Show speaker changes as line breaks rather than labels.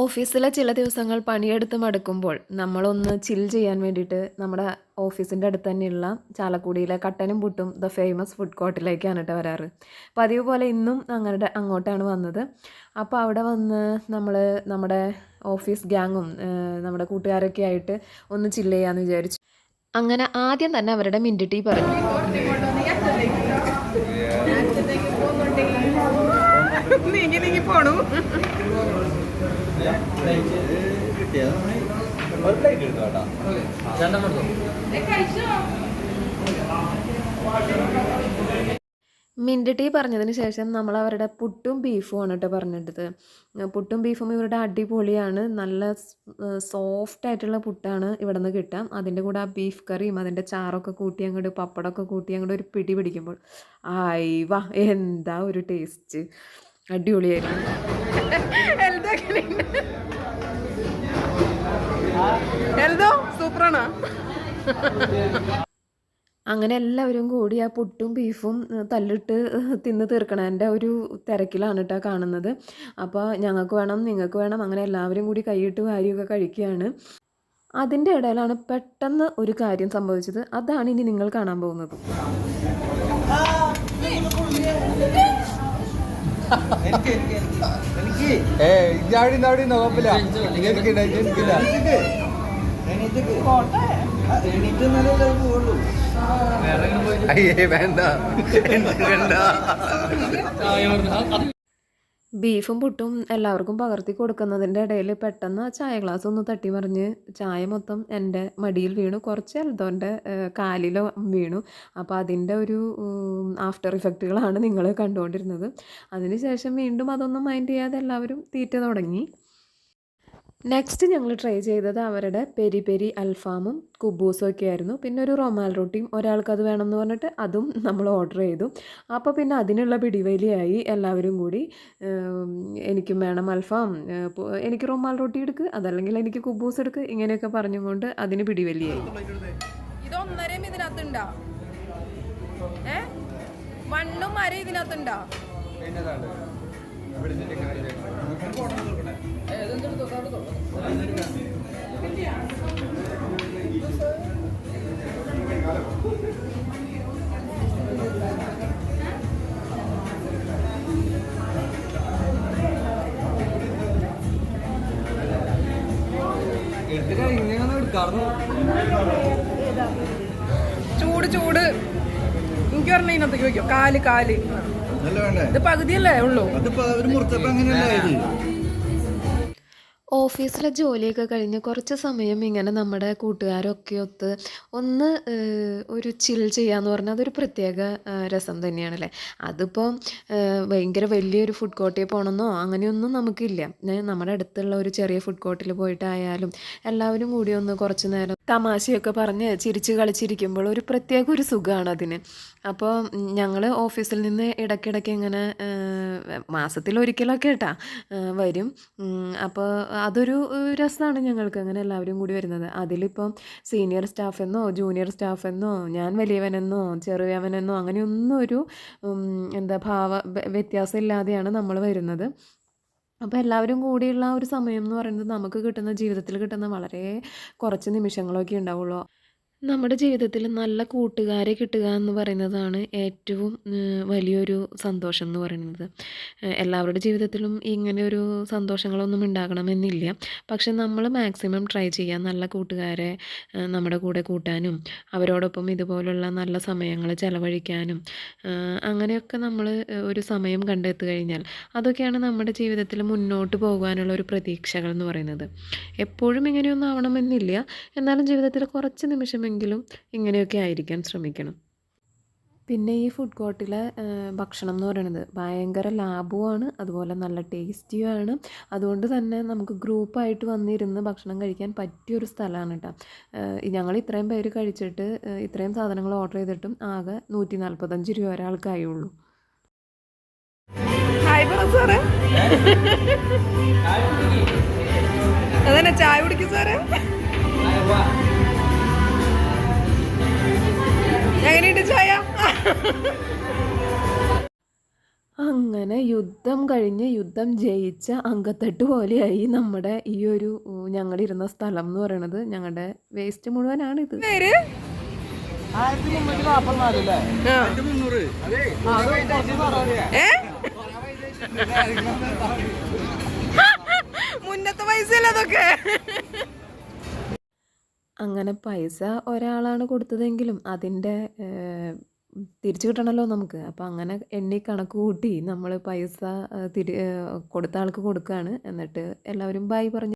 ഓഫീസിലെ ചില ദിവസങ്ങൾ പണിയെടുത്ത് മടുക്കുമ്പോൾ നമ്മളൊന്ന് ചിൽ ചെയ്യാൻ വേണ്ടിയിട്ട് നമ്മുടെ ഓഫീസിന്റെ അടുത്ത് തന്നെയുള്ള ചാലക്കുടിയിലെ കട്ടനും പുട്ടും ദ ഫേമസ് ഫുഡ് കോർട്ടിലേക്കാണ് കേട്ടോ വരാറ്. പതിവ് പോലെ ഇന്നും അങ്ങനെ അങ്ങോട്ടാണ് വന്നത്. അപ്പോൾ അവിടെ വന്ന് നമ്മൾ നമ്മുടെ ഓഫീസ് ഗ്യാങ്ങും നമ്മുടെ കൂട്ടുകാരൊക്കെ ആയിട്ട് ഒന്ന് ചില്ല് ചെയ്യാമെന്ന് വിചാരിച്ചു. അങ്ങനെ ആദ്യം തന്നെ അവരുടെ മിന്റ് ടീ പറഞ്ഞു.
നീങ്ങി നീങ്ങി പോണു.
മിന്റ് ടീ പറഞ്ഞതിന് ശേഷം നമ്മൾ അവരുടെ പുട്ടും ബീഫും ആണ് കേട്ടോ പറഞ്ഞിട്ടത്. പുട്ടും ബീഫും ഇവരുടെ അടിപൊളിയാണ്. നല്ല സോഫ്റ്റ് ആയിട്ടുള്ള പുട്ടാണ് ഇവിടെ നിന്ന് കിട്ടാം. അതിന്റെ കൂടെ ആ ബീഫ് കറിയും അതിന്റെ ചാറൊക്കെ കൂട്ടി അങ്ങോട്ട് പപ്പടമൊക്കെ കൂട്ടി അങ്ങോട്ട് ഒരു പിടി പിടിക്കുമ്പോൾ ആയി വാ എന്താ ഒരു ടേസ്റ്റ്. അടിപൊളിയായിരുന്നു.
സൂപ്പറാണോ.
അങ്ങനെ എല്ലാവരും കൂടി ആ പുട്ടും ബീഫും തല്ലിട്ട് തിന്ന് തീർക്കണതിന്റെ ഒരു തിരക്കിലാണ് കേട്ടോ കാണുന്നത്. അപ്പോൾ ഞങ്ങൾക്ക് വേണം നിങ്ങൾക്ക് വേണം അങ്ങനെ എല്ലാവരും കൂടി കൈയിട്ട് വാരിയൊക്കെ കഴിക്കുകയാണ്. അതിന്റെ ഇടയിലാണ് പെട്ടെന്ന് ഒരു കാര്യം സംഭവിച്ചത്. അതാണ് ഇനി നിങ്ങൾ കാണാൻ പോകുന്നത്.
ഏ ഇജാടി നാടി നോക്കില്ല എനിക്കില്ല എനിക്കില്ല അയ്യേ വേണ്ട. വേണ്ട
ബീഫും പുട്ടും എല്ലാവർക്കും പകർത്തി കൊടുക്കുന്നതിന്റെ ഇടയിൽ പെട്ടെന്ന് ചായ ഗ്ലാസ് ഒന്ന് തട്ടി മറിഞ്ഞ് ചായ മൊത്തം എന്റെ മടിയിൽ വീണു. കുറച്ച് എൽദോന്റെ കാലിലോ വീണു. അപ്പോൾ അതിന്റെ ഒരു ആഫ്റ്റർ ഇഫക്റ്റുകളാണ് നിങ്ങൾ കണ്ടുകൊണ്ടിരുന്നത്. അതിനുശേഷം വീണ്ടും അതൊന്നും മൈൻഡ് ചെയ്യാതെ എല്ലാവരും തീറ്റ തുടങ്ങി. നെക്സ്റ്റ് ഞങ്ങൾ ട്രൈ ചെയ്തത് അവരുടെ പെരി പെരി അൽഫാമും കുബൂസും ഒക്കെ ആയിരുന്നു. പിന്നെ ഒരു റൊമാൽ റൊട്ടിയും ഒരാൾക്ക് അത് വേണം എന്ന് പറഞ്ഞിട്ട് അതും നമ്മൾ ഓർഡർ ചെയ്തു. അപ്പോൾ പിന്നെ അതിനുള്ള പിടിവലിയായി എല്ലാവരും കൂടി എനിക്കും വേണം അൽഫാം എനിക്ക് റൊമാൽ റൊട്ടി എടുക്ക് അതല്ലെങ്കിൽ എനിക്ക് കുബൂസ് എടുക്ക് ഇങ്ങനെയൊക്കെ പറഞ്ഞുകൊണ്ട് അതിന് പിടിവലിയായി.
ഇത് ഇതിനകത്തുണ്ടോ? ഏ? മണ്ണും അര ഇതിനകത്തുണ്ടാ? ചൂട് ചൂട്. എനിക്ക് പറഞ്ഞ ഇതിനകത്തേക്ക് വെക്കോ.
കാൽ കാൽ.
ഇത് പകുതിയല്ലേ ഉള്ളൂ.
ഓഫീസിലെ ജോലിയൊക്കെ കഴിഞ്ഞ് കുറച്ച് സമയം ഇങ്ങനെ നമ്മുടെ കൂട്ടുകാരൊക്കെ ഒത്ത് ഒന്ന് ഒരു ചിൽ ചെയ്യാന്ന് പറഞ്ഞാൽ അതൊരു പ്രത്യേക രസം തന്നെയാണല്ലേ? അതിപ്പോൾ ഭയങ്കര വലിയൊരു ഫുഡ് കോർട്ടിൽ പോകണമെന്നോ അങ്ങനെയൊന്നും നമുക്കില്ല. നമ്മുടെ അടുത്തുള്ള ഒരു ചെറിയ ഫുഡ് കോർട്ടിൽ പോയിട്ടായാലും എല്ലാവരും കൂടി ഒന്ന് കുറച്ച് നേരം തമാശയൊക്കെ പറഞ്ഞ് ചിരിച്ച് കളിച്ചിരിക്കുമ്പോൾ ഒരു പ്രത്യേക ഒരു സുഖമാണ് അതിന്. അപ്പോൾ ഞങ്ങൾ ഓഫീസിൽ നിന്ന് ഇടയ്ക്കിടയ്ക്ക് ഇങ്ങനെ മാസത്തിൽ ഒരിക്കലൊക്കെ കേട്ടാ വരും. അപ്പോൾ അതൊരു രസമാണ് ഞങ്ങൾക്ക് അങ്ങനെ എല്ലാവരും കൂടി വരുന്നത്. അതിലിപ്പം സീനിയർ സ്റ്റാഫ് എന്നോ ജൂനിയർ സ്റ്റാഫ് എന്നോ ഞാൻ വലിയവനെന്നോ ചെറിയവനെന്നോ അങ്ങനെയൊന്നും ഒരു എന്താ ഭാവ വ്യത്യാസമില്ലാതെയാണ് നമ്മൾ വരുന്നത്. അപ്പോൾ എല്ലാവരും കൂടിയുള്ള ഒരു സമയം എന്ന് പറയുന്നത് നമുക്ക് കിട്ടുന്ന ജീവിതത്തിൽ കിട്ടുന്ന വളരെ കുറച്ച് നിമിഷങ്ങളൊക്കെ ഉണ്ടാവുള്ളൂ. നമ്മുടെ ജീവിതത്തിൽ നല്ല കൂട്ടുകാരെ കിട്ടുക എന്ന് പറയുന്നതാണ് ഏറ്റവും വലിയൊരു സന്തോഷം എന്ന് പറയുന്നത്. എല്ലാവരുടെ ജീവിതത്തിലും ഇങ്ങനെ ഒരു സന്തോഷങ്ങളൊന്നും ഉണ്ടാകണമെന്നില്ല. പക്ഷെ നമ്മൾ മാക്സിമം ട്രൈ ചെയ്യുക നല്ല കൂട്ടുകാരെ നമ്മുടെ കൂടെ കൂട്ടാനും അവരോടൊപ്പം ഇതുപോലുള്ള നല്ല സമയങ്ങൾ ചെലവഴിക്കാനും അങ്ങനെയൊക്കെ നമ്മൾ ഒരു സമയം കണ്ടെത്തി കഴിഞ്ഞാൽ അതൊക്കെയാണ് നമ്മുടെ ജീവിതത്തിൽ മുന്നോട്ട് പോകാനുള്ള ഒരു പ്രതീക്ഷകൾ എന്ന് പറയുന്നത്. എപ്പോഴും ഇങ്ങനെയൊന്നും ആവണമെന്നില്ല. എന്നാലും ജീവിതത്തിൽ കുറച്ച് നിമിഷമെങ്കിലും ഇങ്ങനെയൊക്കെ ആയിരിക്കാൻ ശ്രമിക്കണം. പിന്നെ ഈ ഫുഡ് കോർട്ടിലെ ഭക്ഷണം എന്ന് പറയുന്നത് ഭയങ്കര ലാഭവുമാണ് അതുപോലെ നല്ല ടേസ്റ്റിയുമാണ്. അതുകൊണ്ട് തന്നെ നമുക്ക് ഗ്രൂപ്പായിട്ട് വന്നിരുന്ന് ഭക്ഷണം കഴിക്കാൻ പറ്റിയൊരു സ്ഥലമാണ് കേട്ടോ ഞങ്ങൾ ഇത്രയും പേര് കഴിച്ചിട്ട് ഇത്രയും സാധനങ്ങൾ ഓർഡർ ചെയ്തിട്ടും ആകെ നൂറ്റി നാൽപ്പത്തഞ്ച് രൂപ ഒരാൾക്കായുള്ളൂ.
അതന്നെ ചായ കുടിക്കും സാറേ.
അങ്ങനെ യുദ്ധം കഴിഞ്ഞ് യുദ്ധം ജയിച്ച അങ്കത്തട്ട് പോലെയായി നമ്മുടെ ഈ ഒരു ഞങ്ങളിരുന്ന സ്ഥലം എന്ന് പറയണത്. ഞങ്ങളുടെ വേസ്റ്റ്
മുഴുവനാണ് ഇത് മുന്നത്തെ പൈസ അതൊക്കെ?
അങ്ങനെ പൈസ ഒരാളാണ് കൊടുത്തതെങ്കിലും അതിന്റെ തിരിച്ചു കിട്ടണമല്ലോ നമുക്ക്. അപ്പോൾ അങ്ങനെ എണ്ണി കണക്ക് കൂട്ടി നമ്മൾ പൈസ തിരി കൊടുത്ത ആൾക്ക് കൊടുക്കുകയാണ് എന്നിട്ട് എല്ലാവരും ബായ് പറഞ്ഞു